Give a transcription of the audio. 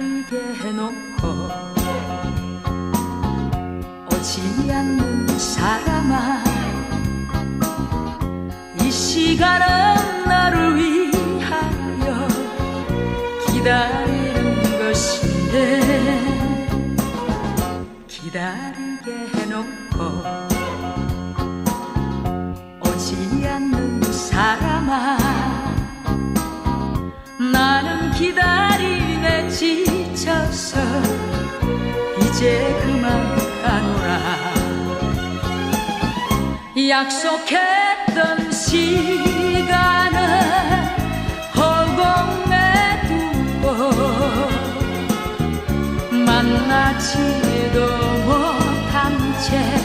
해놓고 오지 않는 사람아 이 시간은 나를 위하여 기다리는 것인데 기다리게 해놓고 오지 않는 사람아 나는 기다림에 지쳐서 이제 그만 가노라. 약속했던 시간을 허공에 두고 만나지도 못한 채